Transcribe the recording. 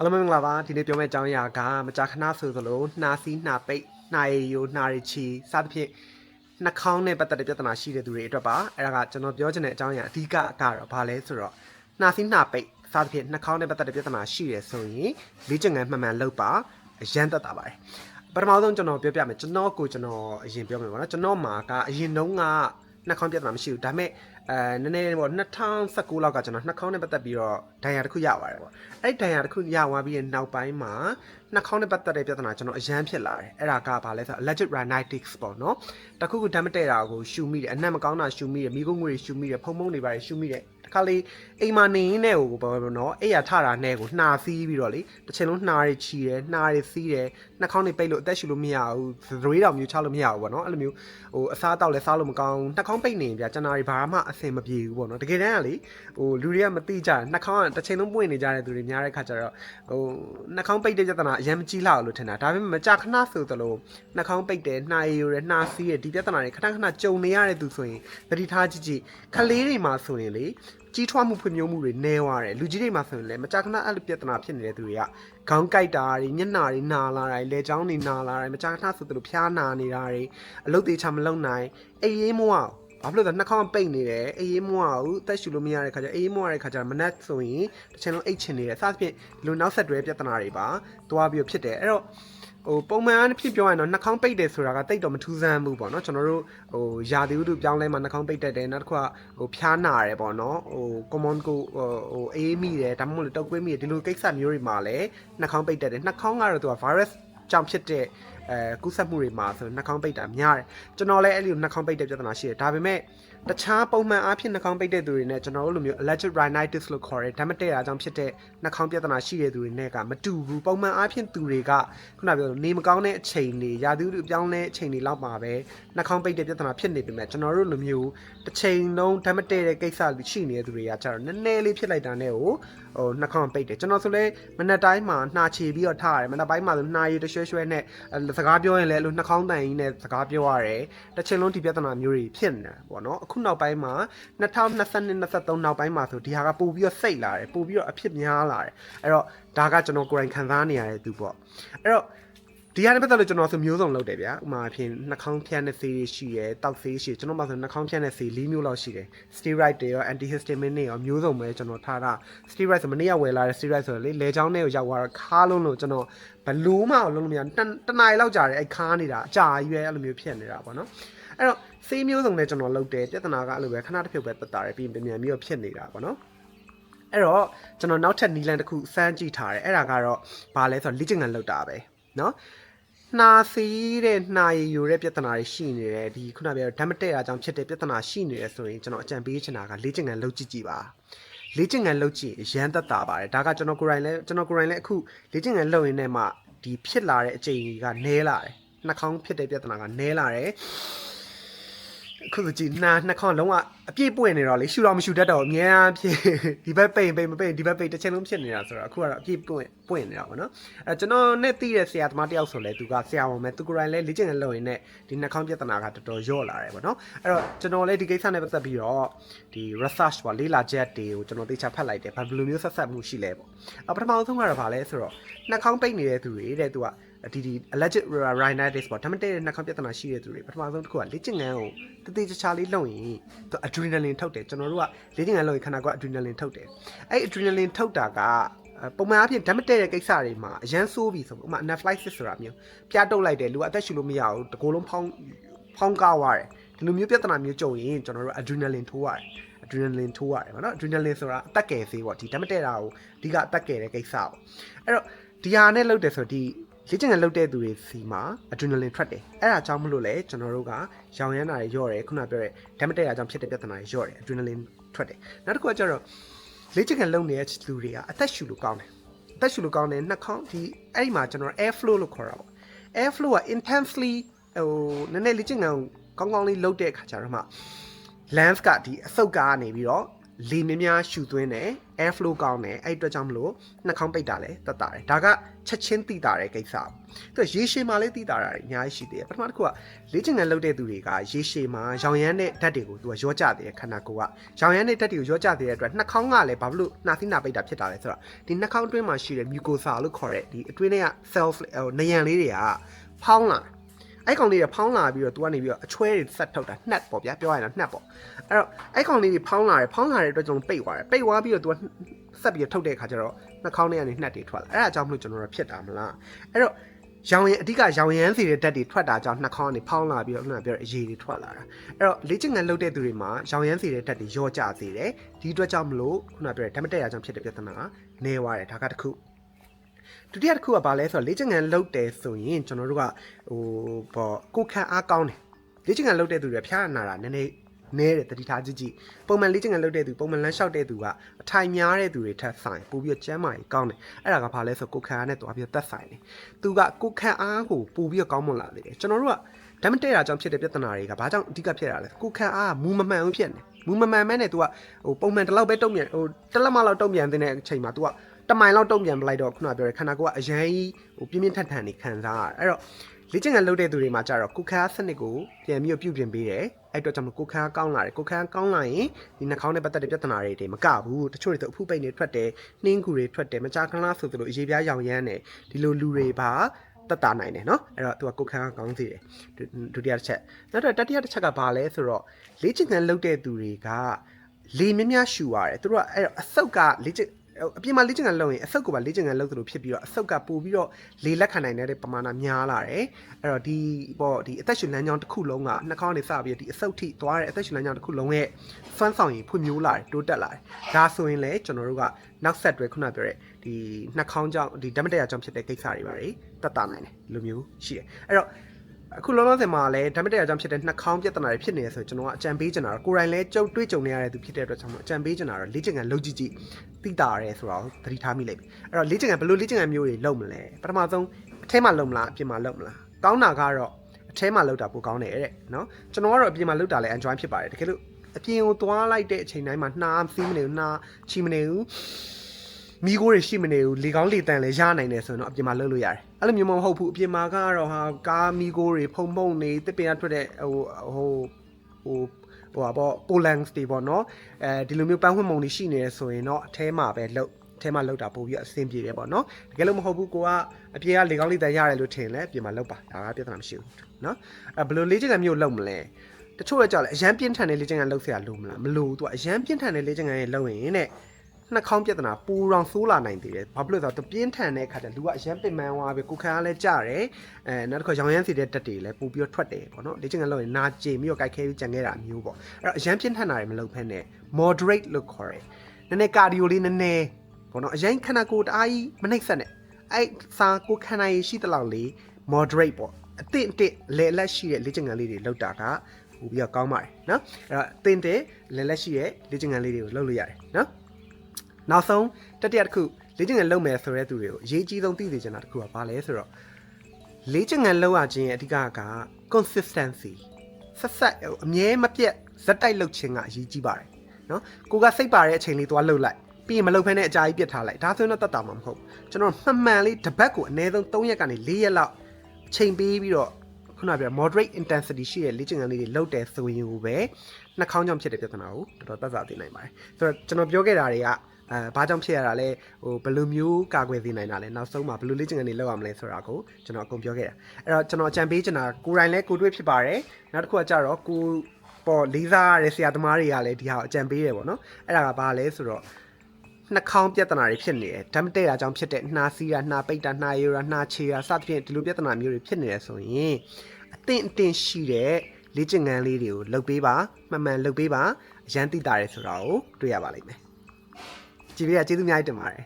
အားလုံးပဲမင်္ဂလာပါဒီနေ့ပြောမယ့်အကြောင်းအရာကမကြာခဏဆိုသလိုနှာစီးနှာပိတ်နှာရည်ယိုနှာရည်ချီစသဖြင့်နှာခေါင်းနဲ့ပတ်သက်တဲ့ပြဿနာရှိတဲ့သူတွေအတွက်ပါအဲ့ဒါကကျွန်တော်ပြောချင်တဲ့အကြောင်းအရာအဓိကကတော့ဘာလဲဆိုတော့နှာစီးနှာပိတ်စသဖြင့်နှာခေါင်းနဲ့ပတ်သက်တဲ့ပြဿနာရှိတယ်ဆိုရင်လေ့ကျင့်ခန်းမှန်မှန်လုပ်ပါအရန်သက်တာပါတယ်ပထမဆုံးကျွန်တော်ပြောပြမယ်ကျွန်တော်ကိုကျွန်တော်အရင်ပြောမယ်ပေါ့နော်ကျွန်တော်မှာကအရင်တုန်းကနှာခေါင်းပြဿနာမရှိဘူးဒါပေမဲ့ အဲနည်းနည်းပေါ့2019လောက်ကကျွန်တော်နှာခေါင်းနဲ့ပတ်သက်ပြီးတော့ဒဏ်ရာတစ်ခုရပါတယ်ပေါ့အဲ့ဒီဒဏ်ရာတစ်ခုရသွားပြီးတဲ့နောက်ပိုင်းမှာနှာခေါင်းနဲ့ပတ်သက်တဲ့ပြဿနာကျွန်တော်အရန်ဖြစ်လာတယ်အဲ့ဒါကဘာလဲဆိုတော့ allergic rhinitis ပေါ့နော်တခုခုဓာတ်မတည့်တာကိုရှူမိတယ်အနံ့မကောင်းတာရှူမိတယ်မိကုံးငွေရှူမိတယ်ဖုံဖုံတွေပါရှူမိတယ်တ ခါလေအိမ်မှာနေရင်းနဲ့ကိုပေါ့နော်အဲ့ရထတာနဲ့ကိုနှာစီးပြီးတော့လေတစ်ချိန်လုံးနှာတွေချီတယ်နှာတွေစီးတယ်နှာခေါင်းတွေပိတ်လို့အသက်ရှူလို့မရဘူးသရွေးတောင်မျိုးချလို့မရဘူးပေါ့နော်အဲ့လိုမျိုးဟိုအစားတောက်လဲစားလို့မကောင်းနှာခေါင်းပိတ်နေပြကျန်တာတွေဘာမှအဆင်မပြေဘူးပေါ့နော်တကယ်တမ်းကလေဟိုလူတွေကမသိကြနှာခေါင်းကတစ်ချိန်လုံးပွင့်နေကြတဲ့သူတွေများတဲ့ခါကျတော့ဟိုနှာခေါင်းပိတ်တဲ့ပြဿနာအရင်မကြီးလာဘူးလို့ထင်တာဒါပေမဲ့မကြခဏဆိုသလိုနှာခေါင်းပိတ်တယ်နှာရည်ရယ်နှာစီးရယ်ဒီပြဿနာတွေခဏခဏကြုံနေရတဲ့သူဆိုရင်သတိထားကြည့်ကြည့်ခလေးတွေမှာဆိုရင်လေ ကြီးထွားမှုဖွံ့ဖြိုးမှုတွေနည်းသွားတယ်လူကြီးတွေမှာဆိုရင်လည်းမကြခဏအဲ့လိုပြဿနာဖြစ်နေတဲ့သူတွေကခေါင်းကိုက်တာတွေမျက်နှာတွေနာလာတာတွေလက်ချောင်းတွေနာလာတာတွေမကြခဏဆိုသလိုဖျားနာနေတာတွေအလုပ်တွေချမလုပ်နိုင်အိပ်ရေးမွားဘာဖြစ်လို့လဲနှာခေါင်းပိတ်နေတယ်အေးရေးမွားဘူးအသက်ရှူလို့မရတဲ့ခါကျအေးရေးမွားတဲ့ခါကျမနက်ဆိုရင်တစ်ချိန်လုံးအိတ်ချင်နေတယ်စသဖြင့်ဒီလိုနောက်ဆက်တွဲပြဿနာတွေပါသွားပြီးဖြစ်တယ်အဲ့တော့ ဟိုပုံမှန်အားဖြင့်ပြောရရင်တော့နှာခေါင်းပိတ်တယ်ဆိုတာကတိတ်တော့မထူးဆန်းဘူးပေါ့နော်ကျွန်တော်တို့ဟိုယာတီဥတုပြောင်းလဲမှာနှာခေါင်းပိတ်တတ်တယ်နောက်တစ်ခုကဟိုဖျားနာတယ်ပေါ့နော်ဟို common ကိုဟိုအေးမိတယ်ဒါမှမဟုတ်လေတုပ်ကွေးမိတယ်ဒီလိုကိစ္စမျိုးတွေမှာလည်းနှာခေါင်းပိတ်တတ်တယ်နှာခေါင်းကတော့သူက virus ကြောင့်ဖြစ်တဲ့အဲကူးစက်မှုတွေမှာဆိုနှာခေါင်းပိတ်တာများတယ်ကျွန်တော်လည်းအဲ့လိုနှာခေါင်းပိတ်တဲ့ပြဿနာရှိတယ်ဒါပေမဲ့တခြားပုံမှန်အားဖြင့်နှာခေါင်းပိတ်တဲ့သူတွေနဲ့ကျွန်တော်တို့လိုမျိုး allergic rhinitis လို့ခေါ်တဲ့ဓာတ်မတည့်တာကြောင့်ဖြစ်တဲ့နှာခေါင်းပြဿနာရှိတဲ့သူတွေနဲ့ကမတူဘူးပုံမှန်အားဖြင့်သူတွေကခုနပြောလို့နေမကောင်းတဲ့အချိန်တွေရာသီဥတုပြောင်းလဲအချိန်တွေလောက်မှာပဲနှာခေါင်းပိတ်တဲ့ပြဿနာဖြစ်နေပြီမဲ့ကျွန်တော်တို့လိုမျိုးတစ်ချိန်လုံးဓာတ်မတည့်တဲ့ကိစ္စတွေရှိနေတဲ့သူတွေကကျတော့နည်းနည်းလေးဖြစ်လိုက်တာနဲ့ကိုဟိုနှာခေါင်းပိတ်တယ်ကျွန်တော်ဆိုလဲမနက်တိုင်းမှာနှာချေပြီးတော့ထားရတယ်မနက်ပိုင်းမှာဆိုနှာရည်တရွှဲရွှဲနဲ့စကားပြောရင်လည်းအဲ့လိုနှာခေါင်းတန်ကြီးနဲ့စကားပြောရတယ်တစ်ချိန်လုံးဒီပြဿနာမျိုးတွေဖြစ်နေတာပေါ့နော်အခုနောက်ပိုင်းမှာ2022 23နောက်ပိုင်းမှာဆိုဒီဟာကပို့ပြီးတော့စိတ်လာတယ်ပို့ပြီးတော့အဖြစ်များလာတယ်အဲ့တော့ဒါကကျွန်တော်ကိုယ်တိုင်ခံစားနေရတဲ့သူပေါ့အဲ့တော့ဒီဟာနဲ့ပတ်သက်လို့ကျွန်တော်ဆိုမျိုးစုံလုပ်တယ်ဗျာဥမာအဖြစ်နှာခေါင်းဖြန်းတဲ့ဆေးတွေရှိတယ်တောက်ဆေးရှိတယ်ကျွန်တော်မှဆိုနှာခေါင်းဖြန်းတဲ့ဆေး၄မျိုးလောက်ရှိတယ် steroid တွေရော antihistamine တွေရောမျိုးစုံပဲကျွန်တော်ထားတာ steroid ဆိုမနေ့ကဝယ်လာတဲ့ steroid ဆိုတော့လေလေချောင်းထဲကိုရောက်သွားတော့ခါလုံးလို့ကျွန်တော်ဘလူးမအောင်လုံးလို့မရတတနားရီလောက်ကြာတယ်အဲ့ခါနေတာအကြာကြီးပဲအဲ့လိုမျိုးဖြစ်နေတာပေါ့နော်အဲ့တော့ ဆေးမျိုးစုံနဲ့ကျွန်တော်လုပ်တယ်ပြဿနာကအဲ့လိုပဲခဏတစ်ဖြုတ်ပဲတက်တာတယ်ပြီးရင်ပြန်ပြီးတော့ဖြစ်နေတာပေါ့နော်အဲ့တော့ကျွန်တော်နောက်ထပ်နီလန်တစ်ခုစမ်းကြည့်ထားတယ်အဲ့ဒါကတော့ဘာလဲဆိုတော့လေ့ကျင့်ခန်းလုပ်တာပဲเนาะနှာစီးတဲ့နှာရည်ယိုတဲ့ပြဿနာတွေရှိနေတယ်ဒီခုနပြောဓာတ်မတည့်တာကြောင့်ဖြစ်တဲ့ပြဿနာရှိနေတယ်ဆိုရင်ကျွန်တော်အကြံပေးချင်တာကလေ့ကျင့်ခန်းလုပ်ကြည့်ကြည့်ပါလေ့ကျင့်ခန်းလုပ်ကြည့်ရမ်းသက်တာပါတယ်ဒါကကျွန်တော်ကိုယ်တိုင်လည်းကျွန်တော်ကိုယ်တိုင်လည်းအခုလေ့ကျင့်ခန်းလုပ်ရင်းနဲ့မှဒီဖြစ်လာတဲ့အချိန်ကြီးကနည်းလာတယ်နှာခေါင်းဖြစ်တဲ့ပြဿနာကနည်းလာတယ် အခုဆိုကြည့်နှာနှာခေါင်းလုံးဝအပြည့်ပွင့်နေတော့လေရှူတော့မရှူတတ်တော့အများအားဖြင့်ဒီဘက်ပိန်ပိန်မပိန်ဒီဘက်ပိန်တစ်ချိန်လုံးဖြစ်နေတာဆိုတော့အခုကတော့အပြည့်ပွင့်ပွင့်နေတာပေါ့နော်အဲကျွန်တော်နဲ့သိတဲ့ဆရာသမားတယောက်ဆိုလဲသူကဆရာဝန်ပဲသူကိုယ်တိုင်လဲလေ့ကျင့်ခန်းလုပ်ရင်းနဲ့ဒီနှာခေါင်းပြဿနာကတော်တော်ညော့လာတယ်ပေါ့နော်အဲ့တော့ကျွန်တော်လဲဒီကိစ္စနဲ့ပတ်သက်ပြီးတော့ဒီ research ပေါ့လေ့လာချက်တွေကိုကျွန်တော်သိချဖတ်လိုက်တယ်ဘာဘယ်လိုမျိုးဆက်ဆက်မှုရှိလဲပေါ့အပထမဆုံးကတော့ဗာလဲဆိုတော့နှာခေါင်းပိတ်နေတဲ့သူတွေတဲ့သူက ဒီဒီ allergic rhinitis ပေါ့ဒါမှမဟုတ်နှာခေါင်းပြဿနာရှိတဲ့သူတွေပထမဆုံးတစ်ခုကလေ့ကျင့်ခန်းကိုတတိချာချာလေးလုပ်ရင်သူ adrenaline ထုတ်တယ်ကျွန်တော်တို့ကလေ့ကျင့်ခန်းလုပ်ရင်ခန္ဓာကိုယ် adrenaline ထုတ်တယ်အဲ့ adrenaline ထုတ်တာကပုံမှန်အဖြစ်ဓာတ်မတည့်တဲ့ကိစ္စတွေမှာအရန်ဆိုးပြီဆိုဥပမာ anaphylaxis ဆိုတာမျိုးပြားတုပ်လိုက်တယ်လူကအသက်ရှူလို့မရဘူးတကိုယ်လုံးဖောင်းဖောင်းကားသွားတယ်ဒီလိုမျိုးပြဿနာမျိုးကြုံရင်ကျွန်တော်တို့ adrenaline ထိုးရတယ် adrenaline ထိုးရတယ်ဗောနော် adrenaline ဆိုတာအသက်ကယ်ဆေးပေါ့ဒီဓာတ်မတည့်တာကိုအဓိကအသက်ကယ်တဲ့ကိစ္စပေါ့အဲ့တော့ဒီဟာနဲ့လုပ်တယ်ဆိုဒီ လေ့ကျင့်ခန်းလုပ်တဲ့သူတွေစီမှာ adrenaline ထွက်တယ်အဲ့ဒါကြောင့်မလို့လဲကျွန်တော်တို့ကရောင်ရမ်းတာတွေညော့တယ်ခုနပြောတဲ့ဓာတ်မတည့်တာကြောင့်ဖြစ်တဲ့ပြဿနာတွေညော့တယ် adrenaline ထွက်တယ်နောက်တစ်ခုကကျတော့လေ့ကျင့်ခန်းလုပ်နေတဲ့လူတွေကအသက်ရှူလို့ကောင်းတယ်အသက်ရှူလို့ကောင်းတယ်နှာခေါင်းဒီအဲ့ဒီမှာကျွန်တော် air flow လို့ခေါ်တာပေါ့ air flow က intensely ဟိုနည်းနည်းလေ့ကျင့်ခန်းကောင်းကောင်းလေးလုပ်တဲ့အခါကျတော့မှ lens ကဒီအဆုတ်ကားကနေပြီးတော့ လေများများရှူသွင်းတယ် air flow ကောင်းတယ်အဲ့အတွက်ကြောင့်မလို့နှာခေါင်းပိတ်တာလည်းတတ်တာတယ်ဒါကချက်ချင်းသိတာတဲ့ကိစ္စသူကရေရှည်မှာလည်းသိတာတာအများကြီးရှိသေးတယ်ပထမတစ်ခုကလေ့ကျင့်ခန်းလုပ်တဲ့သူတွေကရေရှည်မှာရောင်ရမ်းတဲ့ဓာတ်တွေကိုသူကရောကြသေးတယ်ခန္ဓာကိုယ်ကရောင်ရမ်းတဲ့ဓာတ်တွေကိုရောကြသေးတဲ့အတွက်နှာခေါင်းကလည်းဘာဖြစ်လို့နှာသီးနှာပိတ်တာဖြစ်တာလဲဆိုတော့ဒီနှာခေါင်းအတွင်းမှာရှိတဲ့ mucosa လို့ခေါ်တဲ့ဒီအတွင်းထဲက self နယံလေးတွေကဖောင်းလာတယ် အဲ့ကောင်လေးတွေဖောင်းလာပြီးတော့ तू ကနေပြီးတော့အချွဲတွေဆက်ထုတ်တာနှက်ပေါ့ဗျာပြောရရင်တော့နှက်ပေါ့အဲ့တော့အဲ့ကောင်လေးတွေဖောင်းလာတယ်ဖောင်းလာတဲ့အတွက်ကျွန်တော်ပိတ်သွားတယ်ပိတ်သွားပြီးတော့ तू ကဆက်ပြီးတော့ထုတ်တဲ့အခါကျတော့နှာခေါင်းထဲကနေနှက်တွေထွက်လာအဲ့ဒါကြောင့်မလို့ကျွန်တော်တို့ဖြစ်တာမလားအဲ့တော့ရောင်ရင်အဓိကရောင်ရမ်းစီတဲ့ဓာတ်တွေထွက်တာကြောင့်နှာခေါင်းကနေဖောင်းလာပြီးတော့ခုနကပြောတဲ့အရေးတွေထွက်လာတာအဲ့တော့လေ့ကျင့်ခန်းလုပ်တဲ့သူတွေမှာရောင်ရမ်းစီတဲ့ဓာတ်တွေရော့ကျစေတယ်ဒီအတွက်ကြောင့်မလို့ခုနကပြောတဲ့ဓာတ်မတက်ရကြောင့်ဖြစ်တဲ့ပြဿနာကနေသွားတယ်ဒါကတစ်ခု ဒုတိယတစ်ခုကဘာလဲဆိုတော့လေ့ကျင့်ခန်းလုပ်တယ်ဆိုရင်ကျွန်တော်တို့ကဟိုပေါ့ကိုယ်ခံအားကောင်းတယ်လေ့ကျင့်ခန်းလုပ်တဲ့သူတွေဖျားနာတာနည်းနည်းနဲတယ်တတိထားကြည့်ကြည့်ပုံမှန်လေ့ကျင့်ခန်းလုပ်တဲ့သူပုံမှန်လမ်းလျှောက်တဲ့သူကအထိုင်များတဲ့သူတွေထက်ဆိုင်ပို့ပြီးတော့ကျန်းမာရေးကောင်းတယ်အဲ့ဒါကဘာလဲဆိုကိုယ်ခံအားနဲ့တွားပြီးတော့သက်ဆိုင်တယ်သူကကိုယ်ခံအားကိုပို့ပြီးတော့ကောင်းမွန်လာသေးတယ်ကျွန်တော်တို့ကဓာတ်မတည့်တာကြောင့်ဖြစ်တဲ့ပြဿနာတွေကဘာကြောင့်အဓိကဖြစ်တာလဲကိုယ်ခံအားကမူမမှန်ဘူးဖြစ်နေမူမမှန်မဲနဲ့ तू ကဟိုပုံမှန်တစ်လောက်ပဲတုံ့ပြန်ဟိုတစ်လက်မလောက်တုံ့ပြန်တဲ့အချိန်မှာ तू က တမိုင်လောက်တုံ့ပြန်ပလိုက်တော့ခုနပြောတဲ့ခန္ဓာကိုယ်ကအရန်ကြီးဟိုပြင်းပြင်းထန်ထန်နေခံစားရတယ်အဲ့တော့လေ့ကျင့်ခန်းလုပ်တဲ့သူတွေမှာကြတော့ကိုယ်ခါစနစ်ကိုပြန်ပြီးပြုပြင်ပေးတယ်အဲ့တော့ကြောင့်မို့ကိုယ်ခါကောင်းလာတယ်ကိုယ်ခါကောင်းလာရင်ဒီနှာခေါင်းနဲ့ပတ်သက်တဲ့ပြဿနာတွေတွေမကဘူးတချို့တွေဆိုအဖုပိတ်နေထွက်တယ်နှင်းကူတွေထွက်တယ်မကြာခဏဆိုသလိုအရေးပြားရောင်ရမ်းတယ်ဒီလိုလူတွေပါတက်တာနိုင်တယ်เนาะအဲ့တော့သူကကိုယ်ခါကောင်းစေတယ်ဒုတိယတစ်ချက်နောက်တော့တတိယတစ်ချက်ကဘာလဲဆိုတော့လေ့ကျင့်ခန်းလုပ်တဲ့သူတွေကလေမြများရှူရတယ်သူတို့ကအဲ့တော့အဆုတ်ကလေ့ကျင့် အပြင်မှာလေ့ကျင့်ခန်းလုပ်ရင်အဆုတ်ကိုပါလေ့ကျင့်ခန်းလုပ်သလိုဖြစ်ပြီးတော့အဆုတ်ကပို့ပြီးတော့လေလက်ခံနိုင်တဲ့ပမာဏများလာတယ်အဲ့တော့ဒီပေါ့ဒီအသက်ရှင်လမ်းကြောင်းတစ်ခုလုံးကနှာခေါင်းနေစပြီးဒီအဆုတ်ထိသွားတဲ့အသက်ရှင်လမ်းကြောင်းတစ်ခုလုံးရဲ့စွမ်းဆောင်ရည်ဖွံ့ဖြိုးလာတယ်တိုးတက်လာတယ်ဒါဆိုရင်လည်းကျွန်တော်တို့ကနောက်ဆက်တွဲခုနပြောတဲ့ဒီနှာခေါင်းကြောင့်ဒီဓာတ်မတရကြောင့်ဖြစ်တဲ့ကိစ္စတွေပါလေတက်တာနိုင်တယ်လူမျိုးရှိတယ်အဲ့တော့ အခုလောလောဆယ်မှာလည်းဓာတ်မတရကြောင့်ဖြစ်တဲ့နှာခေါင်းပြဿနာတွေဖြစ်နေရဆိုကျွန်တော်ကအကြံပေးချင်တာတော့ကိုယ်တိုင်လည်းကြုံတွေးကြုံနေရတဲ့သူဖြစ်တဲ့အတွက်ကြောင့်အကြံပေးချင်တာတော့လေ့ကျင့်ခန်းလုပ်ကြည့်ကြည့်သိတာရဲဆိုတော့သတိထားမိလိမ့်မယ်အဲ့တော့လေ့ကျင့်ခန်းဘယ်လိုလေ့ကျင့်ခန်းမျိုးတွေလုပ်မလဲပထမဆုံးအထဲမှာလုပ်မလားအပြင်မှာလုပ်မလားကောင်းတာကတော့အထဲမှာလုပ်တာပိုကောင်းတယ်တဲ့နော်ကျွန်တော်ကတော့အပြင်မှာလုပ်တာလည်း enjoy ဖြစ်ပါတယ်တကယ်လို့အပြင်ကိုသွားလိုက်တဲ့အချိန်တိုင်းမှာနှာစီးမနေဘူးနှာချီမနေဘူး မိကိုတွေရှိမနေဘူးလေကောင်းလေတန်လည်းရနိုင်တယ်ဆိုရင်တော့အပြင်မှာလုပ်လို့ရတယ်အဲ့လိုမျိုးမဟုတ်ဘူးအပြင်မှာကတော့ဟာကားမိကိုတွေဖုံဖုံနေတစ်ပင်ကထွက်တဲ့ဟိုဟိုဟိုဟိုပါပေါ့ပိုလန်စတီပေါ့နော်အဲဒီလိုမျိုးပန်းခွင့်မုံတွေရှိနေတယ်ဆိုရင်တော့အထဲမှာပဲလုပ်အဲမှာလောက်တာပို့ပြီးအဆင်ပြေတယ်ပေါ့နော်တကယ်လို့မဟုတ်ဘူးကိုကအပြေကလေကောင်းလေးတန်ရတယ်လို့ထင်လဲအပြင်မှာလောက်ပါဒါကပြဿနာမရှိဘူးနော်အဲဘယ်လိုလေ့ကျင့်ခန်းမျိုးလုပ်မလဲတချို့ကကြောက်လဲအရန်ပြင်းထန်တဲ့လေ့ကျင့်ခန်းလုပ်เสียလို့မလားမလို့သူကအရန်ပြင်းထန်တဲ့လေ့ကျင့်ခန်းရဲ့လုပ်ရင်တဲ့ နှာခေါင်းပြဿနာပူရောင်ဆိုးလာနိုင်သေးတယ်ဘာဖြစ်လို့လဲဆိုတော့ပြင်းထန်တဲ့အခါကျလူကအရန်ပင်ပန်းသွားပြီကိုခံအားလဲကြတယ်အဲနောက်တစ်ခါရောင်ရမ်းစီတဲ့တက်တွေလည်းပူပြီးတော့ထွက်တယ်ပေါ့နော်လေ့ကျင့်ခန်းလုပ်ရင်နာကျင်ပြီးတော့ကြိုက်ခဲပြီးကြံခဲ့တာမျိုးပေါ့အဲ့တော့အရန်ပြင်းထန်တာတွေမလုပ်ဖက်နဲ့ moderate လို့ခေါ်တယ်နည်းနည်းကာဒီယိုလေးနည်းနည်းပေါ့နော်အရင်ခန္ဓာကိုယ်တအားကြီးမနှိမ့်ဆက်နဲ့အဲ့စာကိုခန္ဓာရည်ရှိတဲ့လောက်လေး moderate ပေါ့အသင့်အင့်လေလက်ရှိတဲ့လေ့ကျင့်ခန်းလေးတွေလုပ်တာကဟိုပြီးတော့ကောင်းပါတယ်နော်အဲ့တော့အသင့်တဲ့လေလက်ရှိတဲ့လေ့ကျင့်ခန်းလေးတွေကိုလုပ်လို့ရတယ်နော် နောက်ဆုံးတတိယတစ်ခုလေ့ကျင့်ခန်းလုပ်မယ်ဆိုတဲ့သူတွေကိုအရေးကြီးဆုံးသိစေချင်တာတစ်ခုကဘာလဲဆိုတော့လေ့ကျင့်ခန်းလုပ်ရခြင်းရဲ့အဓိကက consistency ဆက်ဆက်အမြဲမပြတ်ဇက်တိုက်လုပ်ခြင်းကအရေးကြီးပါတယ်နော်ကိုကစိတ်ပါတဲ့အချိန်လေးသွားလှုပ်လိုက်ပြီးရင်မလှုပ်ဖဲနဲ့အကြာကြီးပြစ်ထားလိုက်ဒါဆိုရင်တော့တတ်တာမှာမဟုတ်ကျွန်တော်မှန်မှန်လေးတစ်ပတ်ကိုအနည်းဆုံး3ရက်ကနေ4ရက်လောက်အချိန်ပေးပြီးတော့ခုနကပြော moderate intensity ရှိတဲ့လေ့ကျင့်ခန်းလေးတွေလုပ်တယ်ဆိုရင်ကိုပဲနှာခေါင်းကြောင့်ဖြစ်တဲ့ပြဿနာကိုတော်တော်သက်သာသိနိုင်ပါတယ်ဆိုတော့ကျွန်တော်ပြောခဲ့တာတွေက အဲဘာကြောင့်ဖြစ်ရတာလဲဟိုဘယ်လိုမျိုးကာကွယ်စေနိုင်တာလဲနောက်ဆုံးမှာဘယ်လိုလေ့ကျင့်ခန်းတွေလုပ်ရမလဲဆိုတာကိုကျွန်တော်အကုန်ပြောခဲ့တာအဲ့တော့ကျွန်တော်အကြံပေးချင်တာကိုယ်တိုင်လဲကိုယ်တွေ့ဖြစ်ပါတယ်နောက်တစ်ခုကကြတော့ကိုပေါ်လေးစားရတဲ့ဆရာသမားတွေကလည်းဒီဟာကိုအကြံပေးတယ်ပေါ့နော်အဲ့ဒါကဘာလဲဆိုတော့နှာခေါင်းပြဿနာတွေဖြစ်နေတယ်ဓာတ်မတည့်တာကြောင့်ဖြစ်တဲ့နှာစီးတာနှာပိတ်တာနှာရိုးတာနှာချေတာစသဖြင့်ဒီလိုပြဿနာမျိုးတွေဖြစ်နေတယ်ဆိုရင်အသင့်အတင်ရှိတဲ့လေ့ကျင့်ခန်းလေးတွေကိုလုပ်ပေးပါမှန်မှန်လုပ်ပေးပါအရန်သိတာရဲဆိုတာကိုတွေ့ရပါလိမ့်မယ် ကြည်လေးကကျေးဇူးအများကြီးတင်ပါတယ်